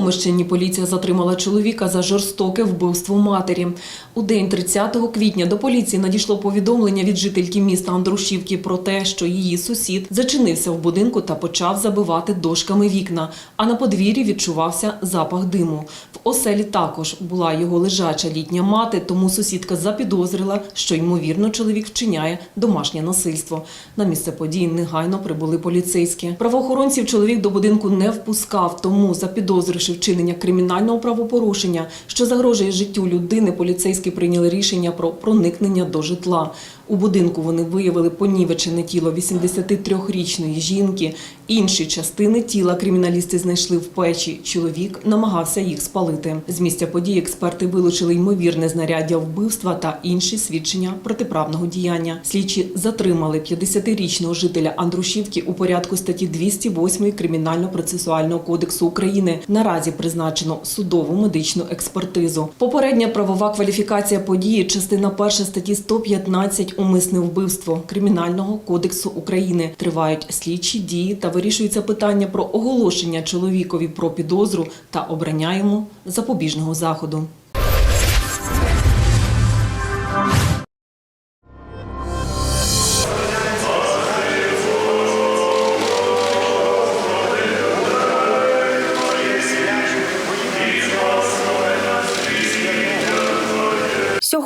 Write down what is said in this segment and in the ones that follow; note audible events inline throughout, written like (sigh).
Житомирщині поліція затримала чоловіка за жорстоке вбивство матері. У день 30 квітня до поліції надійшло повідомлення від жительки міста Андрушівки про те, що її сусід зачинився в будинку та почав забивати дошками вікна, а на подвір'ї відчувався запах диму. В оселі також була його лежача літня мати, тому сусідка запідозрила, що ймовірно чоловік вчиняє домашнє насильство. На місце події негайно прибули поліцейські. Правоохоронців чоловік до будинку не впускав, тому запідозривши вчинення кримінального правопорушення, що загрожує життю людини, поліцейські прийняли рішення про проникнення до житла. У будинку вони виявили понівечене тіло 83-річної жінки. Інші частини тіла криміналісти знайшли в печі. Чоловік намагався їх спалити. З місця події експерти вилучили ймовірне знаряддя вбивства та інші свідчення протиправного діяння. Слідчі затримали 50-річного жителя Андрушівки у порядку статті 208 Кримінально-процесуального кодексу України. Наразі призначено судову медичну експертизу. Попередня правова кваліфікація події, частина 1 статті 115 умисне вбивство Кримінального кодексу України. Тривають слідчі дії та вирішується питання про оголошення чоловікові про підозру та обрання йому запобіжного заходу.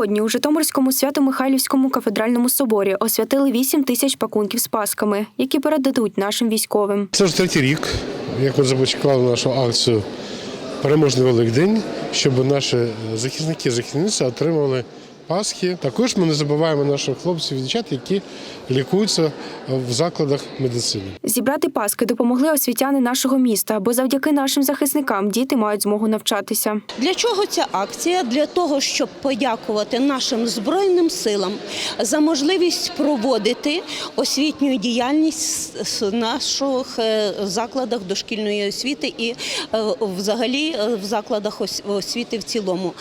Сьогодні у Житомирському Свято-Михайлівському кафедральному соборі освятили 8 тисяч пакунків з пасками, які передадуть нашим військовим. Це вже третій рік, як ми започаткували нашу акцію Переможний Великдень, щоб наші захисники захисниці отримали Пасхи. Також ми не забуваємо наших хлопців і дівчат, які лікуються в закладах медицини. Зібрати паски допомогли освітяни нашого міста, бо завдяки нашим захисникам діти мають змогу навчатися. Для чого ця акція? Для того, щоб подякувати нашим збройним силам за можливість проводити освітню діяльність в наших е, закладах дошкільної освіти і е, взагалі е, в закладах ос- освіти в цілому.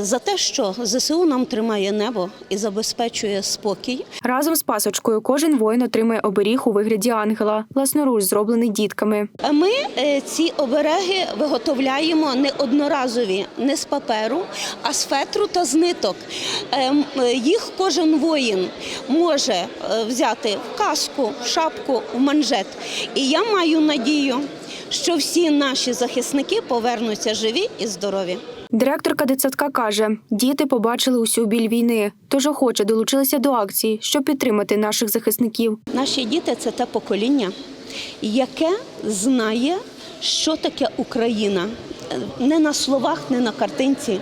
За те, що ЗСУ нам тримає небо і забезпечує спокій. Разом з пасочкою кожен воїн отримає оберіг у вигляді ангела, власноруч зроблений дітками. Ми е, ці обереги виготовляємо не одноразові, не з паперу, а з фетру та з ниток. Ем, е, Їх кожен воїн може е, взяти в каску, в шапку, в манжет. І я маю надію, що всі наші захисники повернуться живі і здорові. Директорка дитсадка каже, діти побачили усю біль війни, тож охоче долучилися до акції, щоб підтримати наших захисників. Наші діти це те покоління, яке знає, що таке Україна. Не на словах, не на картинці.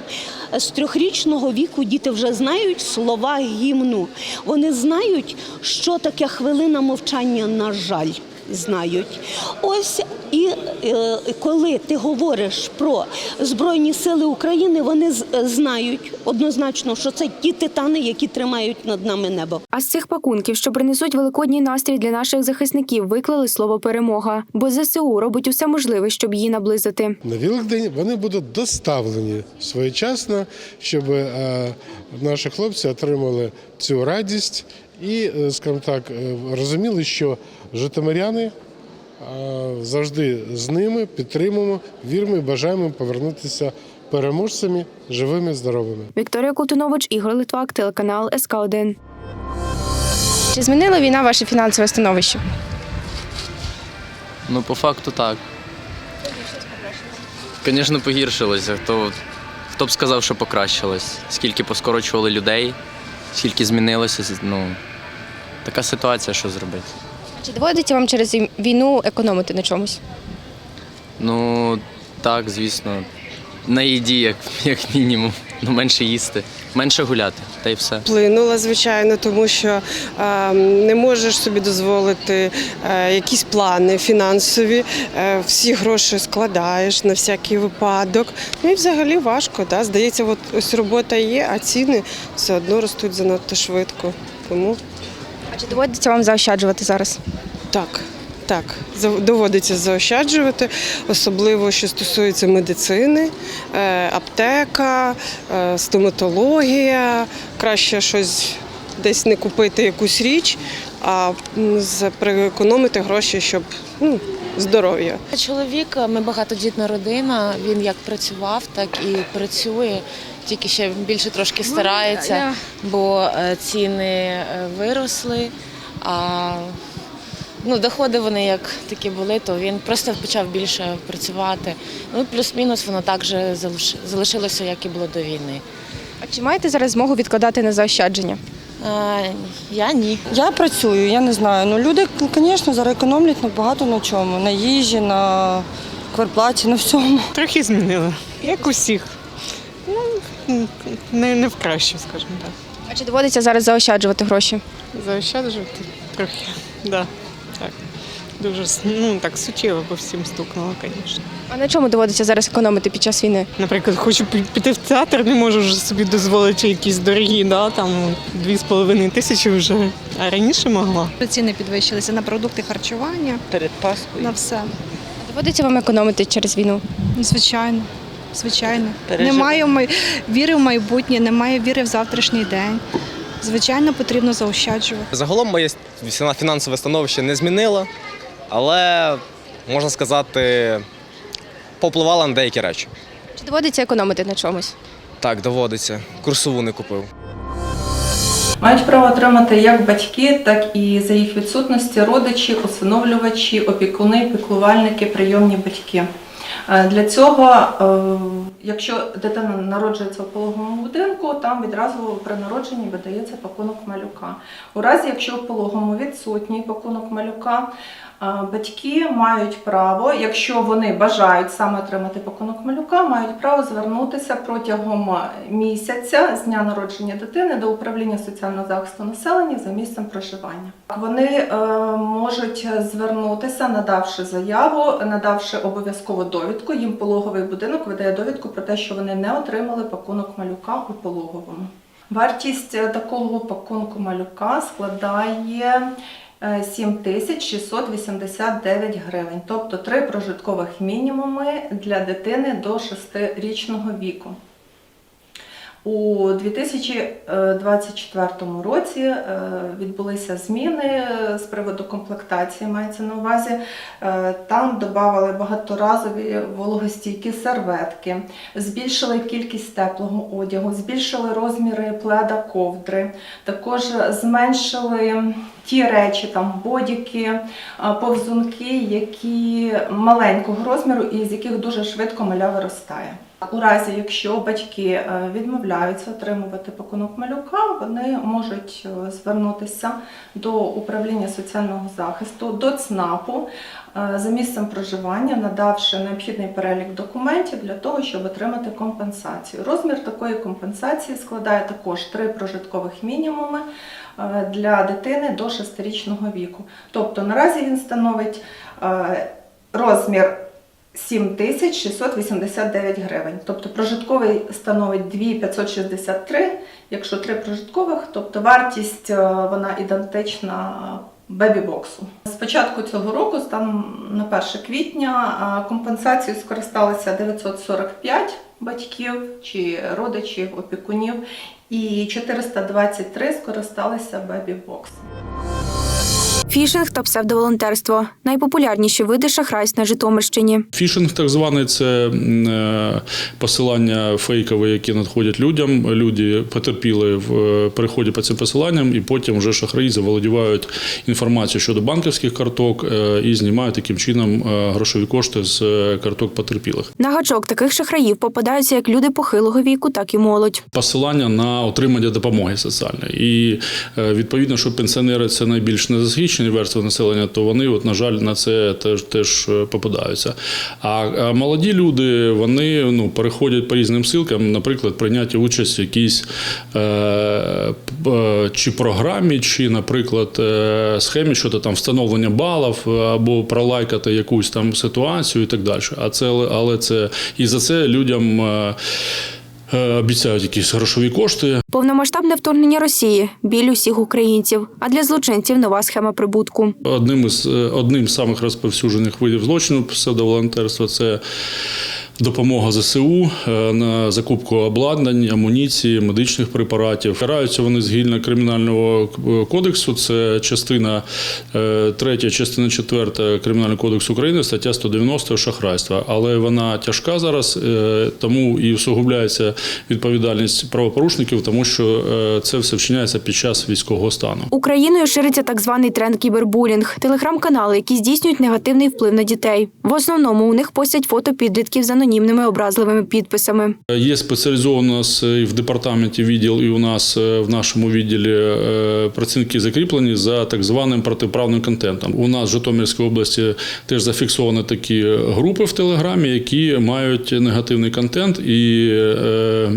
З трьохрічного віку діти вже знають слова гімну. Вони знають, що таке хвилина мовчання, на жаль, знають. Ось і е, коли ти говориш про Збройні Сили України, вони з- знають однозначно, що це ті титани, які тримають над нами небо. А з цих пакунків, що принесуть великодній настрій для наших захисників, виклали слово перемога, бо ЗСУ робить усе можливе, щоб її наблизити. На Великдень вони будуть доставлені своєчасно, щоб е, наші хлопці отримали цю радість і, е, скажімо так, е, розуміли, що житомиряни завжди з ними підтримуємо, віримо і бажаємо повернутися переможцями, живими, здоровими. Вікторія Колтунович, Ігор Литвак, телеканал СК 1 Чи змінила війна ваше фінансове становище? Ну, по факту так. Звісно, погіршилося. Хто, хто б сказав, що покращилось? Скільки поскорочували людей, скільки змінилося. Ну, така ситуація, що зробити. Чи доводиться вам через війну економити на чомусь? Ну, так, звісно. На їді, як, як мінімум. Ну, менше їсти, менше гуляти, та й все. Вплинула, звичайно, тому що е, не можеш собі дозволити е, якісь плани фінансові, е, всі гроші складаєш на всякий випадок. Ну і взагалі важко. Да? Здається, от ось робота є, а ціни все одно ростуть занадто швидко. Тому чи доводиться вам заощаджувати зараз? так. Так, доводиться заощаджувати, особливо що стосується медицини, е, аптека, е, стоматологія. Краще щось десь не купити якусь річ, а приекономити гроші, щоб ну, здоров'я. Чоловік, ми багатодітна родина. Він як працював, так і працює. Тільки ще більше трошки старається, бо е, ціни е, виросли. А ну, доходи вони як такі були, то він просто почав більше працювати. Ну, плюс-мінус воно так же залишилося, як і було до війни. А чи маєте зараз змогу відкладати на заощадження? А, я ні. Я працюю, я не знаю. Ну люди, звісно, зараз економлять багато на чому. На їжі, на квартплаті, на всьому. Трохи змінили, як усіх. Не, не в краще, скажімо так. А чи доводиться зараз заощаджувати гроші? Заощаджувати трохи. Да, так. Дуже ну, так суттєво по всім стукнуло, звісно. А на чому доводиться зараз економити під час війни? Наприклад, хочу піти в театр, не можу вже собі дозволити якісь дорогі, да, там дві з половиною тисячі вже, а раніше могла. Ціни підвищилися на продукти харчування, Перед Пасхою. на все. Доводиться вам економити через війну? Звичайно, звичайно. Переживаю. Немає май- віри в майбутнє, немає віри в завтрашній день. Звичайно, потрібно заощаджувати. Загалом моє фінансове становище не змінило, але можна сказати, попливало на деякі речі. Чи доводиться економити на чомусь? Так, доводиться. Курсову не купив. Мають право отримати як батьки, так і за їх відсутності родичі, усиновлювачі, опікуни, піклувальники, прийомні батьки. Е, Для цього, е, якщо дитина народжується в пологовому будинку, там відразу при народженні видається пакунок малюка. У разі, якщо в пологому відсутній пакунок малюка, батьки мають право, якщо вони бажають саме отримати пакунок малюка, мають право звернутися протягом місяця з дня народження дитини до управління соціального захисту населення за місцем проживання. Вони е, можуть звернутися, надавши заяву, надавши обов'язково довідку. Їм пологовий будинок видає довідку про те, що вони не отримали пакунок малюка у пологовому. Вартість е, такого пакунку малюка складає е, 7689 гривень, тобто три прожиткових мінімуми для дитини до 6-річного віку. У 2024 році е, відбулися зміни е, з приводу комплектації, мається на увазі. Е, Там додавали багаторазові вологостійкі серветки, збільшили кількість теплого одягу, збільшили розміри пледа ковдри, також зменшили ті речі, там бодіки, е, повзунки, які маленького розміру і з яких дуже швидко маля виростає. У разі, якщо батьки е, відмовляються отримувати пакунок малюка, вони можуть е, звернутися до управління соціального захисту, до ЦНАПу за місцем проживання, надавши необхідний перелік документів для того, щоб отримати компенсацію. Розмір такої компенсації складає також три прожиткових мінімуми для дитини до 6-річного віку. Тобто наразі він становить е, розмір 7689 гривень. Тобто прожитковий становить 2563, якщо три прожиткових, тобто вартість е, вона ідентична бебі-боксу. З початку цього року, станом на 1 квітня, е, компенсацією скористалися 945 батьків чи родичів, опікунів, і 423 скористалися бебі-боксом. Фішинг та псевдоволонтерство найпопулярніші види шахрайств на Житомирщині. Фішинг так званий це е, посилання фейкові, які надходять людям. Люди потерпіли в е, переході по цим посиланням, і потім вже шахраї заволодівають інформацією щодо банківських карток е, і знімають таким чином грошові кошти з карток потерпілих. На гачок таких шахраїв попадаються як люди похилого віку, так і молодь. Посилання на отримання допомоги соціальної. І відповідно, що пенсіонери це найбільш незахищені верстви населення, то вони, от, на жаль, на це теж, теж е, попадаються. А, молоді люди вони ну, переходять по різним силкам, наприклад, прийняти участь в якійсь е, е, чи програмі, чи, наприклад, е, схемі щодо там встановлення балів е, або пролайкати якусь там ситуацію і так далі. А це але це і за це людям. е, Обіцяють якісь грошові кошти. Повномасштабне вторгнення Росії біль усіх українців, а для злочинців нова схема прибутку. Одним із е, одним з самих розповсюджених видів злочину псевдоволонтерства це допомога ЗСУ е, на закупку обладнань, амуніції, медичних препаратів. Караються вони згідно кримінального е, кодексу. Це частина е, третя, частина четверта кримінального кодексу України, стаття 190 шахрайства. Але вона тяжка зараз, тому і усугубляється відповідальність правопорушників, тому що це все вчиняється під час військового стану. Україною шириться так званий тренд кібербулінг, телеграм-канали, які здійснюють негативний вплив на дітей. В основному у них постять фото підлітків з анонімними образливими підписами. Є спеціалізовано нас і в департаменті відділ, і у нас е, в нашому відділі е, працівники закріплені за так званим протиправним контентом. У нас в Житомирській області теж зафіксовані такі групи в Телеграмі, які мають негативний контент, і е,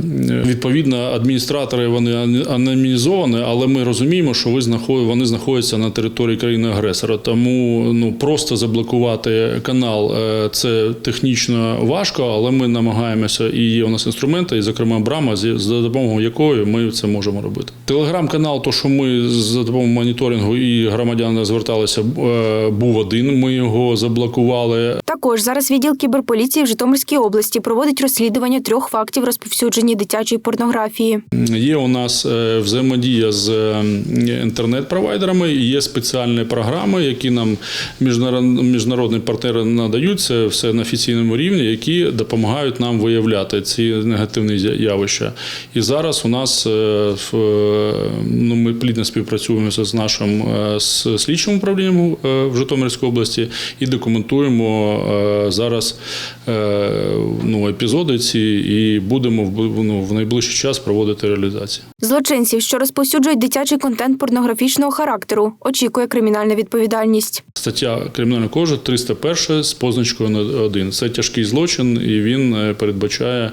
відповідно адміністратори вони анонімізовані, але ми розуміємо, що вони знаходяться на території країни-агресора. Тому ну просто заблокувати канал це технічно важко, але ми намагаємося і є у нас інструменти, і зокрема брама, за допомогою якої ми це можемо робити. Телеграм-канал, то що ми за допомогою моніторингу і громадяни зверталися, е, був один. Ми його заблокували. Також зараз відділ кіберполіції в Житомирській області проводить розслідування трьох фактів розповсюдження дитячої порнографії. Є у нас е, взаємодія з е, інтернет-провайдерами, є спеціальні програми, які нам міжнарод- міжнародні партнери надають. Це все на офіційному рівні, які допомагають нам виявляти ці негативні явища. І зараз у нас е, в, е, ну, ми плідно співпрацюємо з нашим слідчим управлінням в Житомирській області і документуємо зараз е, ну, епізоди ці і будемо в, ну, в найближчий час проводити реалізацію. Злочинців, що розповсюджують дитячий контент порнографічного характеру, очікує кримінальна відповідальність. Стаття Кримінального кодексу 301 з позначкою на 1. Це тяжкий злочин, і він е, передбачає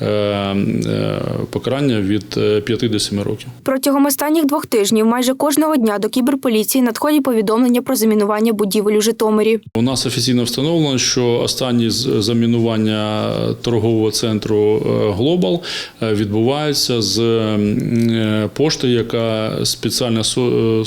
е, е, покарання від е, 5 до 7 років. Протягом останніх двох тижнів майже кожного дня до кіберполіції надходять повідомлення про замінування будівель у Житомирі. У нас офіційно встановлено, що останні замінування торгового центру е, Глобал е, відбувається з е, пошти, яка спеціально е,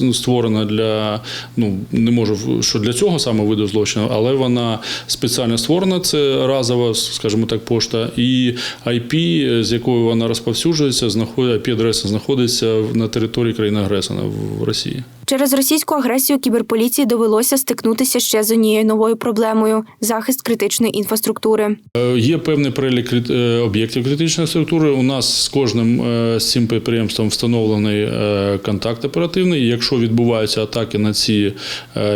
ну, створена для ну не можу що для цього саме виду злочину, але вона спеціально створена. Це разова, скажімо так, пошта, і IP, з якою вона розповсюджується, знаходить IP-адреса знаходиться на території країни-агресора в Росії. Через російську агресію кіберполіції довелося стикнутися ще з однією новою проблемою захист критичної інфраструктури. Е, Є певний перелік е, об'єктів критичної структури. У нас з кожним е, з цим підприємством встановлений контакт оперативний. Якщо відбуваються атаки на ці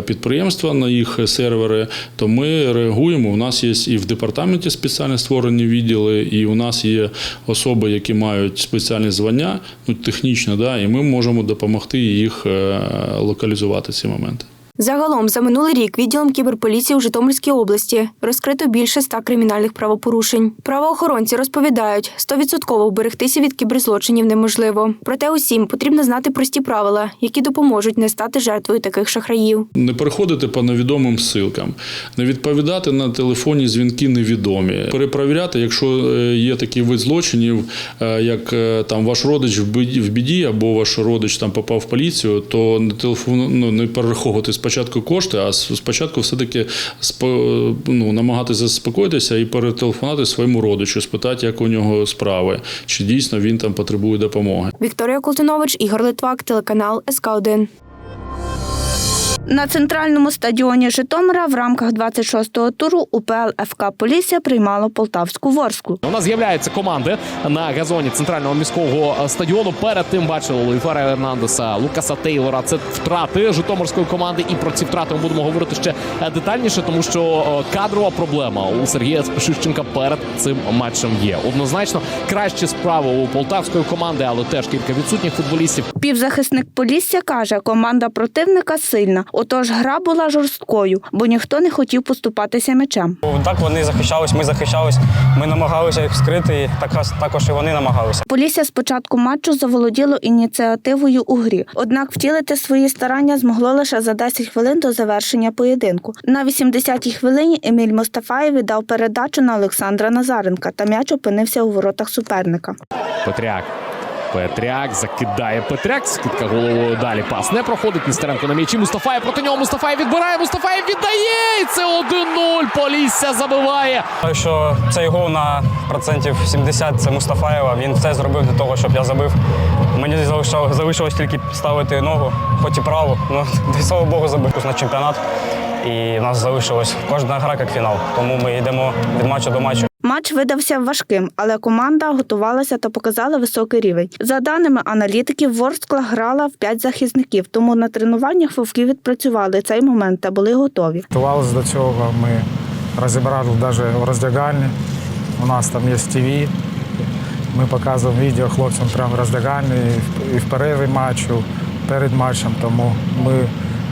підприємства, на їх сервери, то ми реагуємо. У нас є і в департаменті спеціально створені відділи, і у нас є особи, які мають спеціальні звання, ну технічно, да, і ми можемо допомогти їх локалізувати ці моменти. Загалом за минулий рік відділом кіберполіції у Житомирській області розкрито більше ста кримінальних правопорушень. Правоохоронці розповідають, стовідсотково вберегтися від кіберзлочинів неможливо. Проте усім потрібно знати прості правила, які допоможуть не стати жертвою таких шахраїв. Не переходити по невідомим ссылкам, не відповідати на телефонні дзвінки невідомі, перепровіряти, якщо е, є такий вид злочинів, е, як е, там ваш родич в біді- або ваш родич там попав в поліцію, то не телефон, ну, не перераховувати спочатку кошти, а спочатку все-таки ну, намагатися заспокоїтися і перетелефонувати своєму родичу, спитати, як у нього справи, чи дійсно він там потребує допомоги. Вікторія Култинович, Ігор Литвак, телеканал СК 1 На центральному стадіоні Житомира в рамках 26-го туру УПЛ ФК Полісся приймало Полтавську Ворсклу. У нас з'являються команди на газоні центрального міського стадіону. Перед тим бачили Луїфера Ернандеса, Лукаса Тейлора. Це втрати Житомирської команди. І про ці втрати ми будемо говорити ще детальніше, тому що е, кадрова проблема у Сергія Шищенка перед цим матчем є. Однозначно кращі справи у полтавської команди, але теж кілька відсутніх футболістів. Півзахисник Полісся каже, команда противника сильна. Отож, гра була жорсткою, бо ніхто не хотів поступатися м'ячем. Так вони захищались, ми захищались. Ми намагалися їх скрити, і така- також і вони намагалися. Полісся з початку матчу заволоділо ініціативою у грі. Однак втілити свої старання змогло лише за 10 хвилин до завершення поєдинку. На 80-й хвилині Еміль Мостафаєв віддав передачу на Олександра Назаренка, та м'яч опинився у воротах суперника. Петряк. Петряк закидає Петряк. Скидка головою далі. Пас не проходить. Нестеренко на м'ячі. Мустафаєв проти нього. Мустафаєв відбирає. Мустафаєв віддає. І це 1-0. Полісся забиває. Що цей гол на процентів 70 це Мустафаєва. Він все зробив для того, щоб я забив. Мені залишилось тільки ставити ногу, хоч і праву. Ну, (laughs) слава Богу, забив на чемпіонат. І в нас залишилось кожна гра як фінал. Тому ми йдемо від матчу до матчу. Матч видався важким, але команда готувалася та показала високий рівень. За даними аналітиків, Ворскла грала в п'ять захисників, тому на тренуваннях вовки відпрацювали цей момент та були готові. Готувалися до цього. Ми розібрали навіть в роздягальні. У нас там є ТВ. Ми показуємо відео хлопцям прямо в роздягальні і в- перерві матчу, перед матчем. Тому ми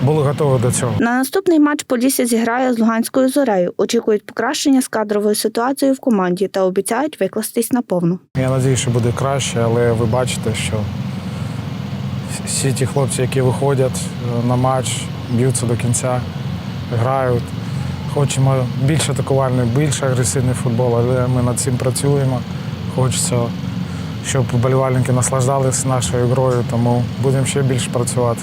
були готові до цього. На наступний матч Полісся зіграє з Луганською зорею. Очікують покращення з кадровою ситуацією в команді та обіцяють викластись наповну. Я сподіваюся, що буде краще, але ви бачите, що всі ті хлопці, які виходять е, на матч, б'ються до кінця, грають. Хочемо більш атакувальний, більш агресивний футбол, але ми над цим працюємо. Хочеться, щоб вболівальники наслаждалися нашою грою, тому будемо ще більше працювати.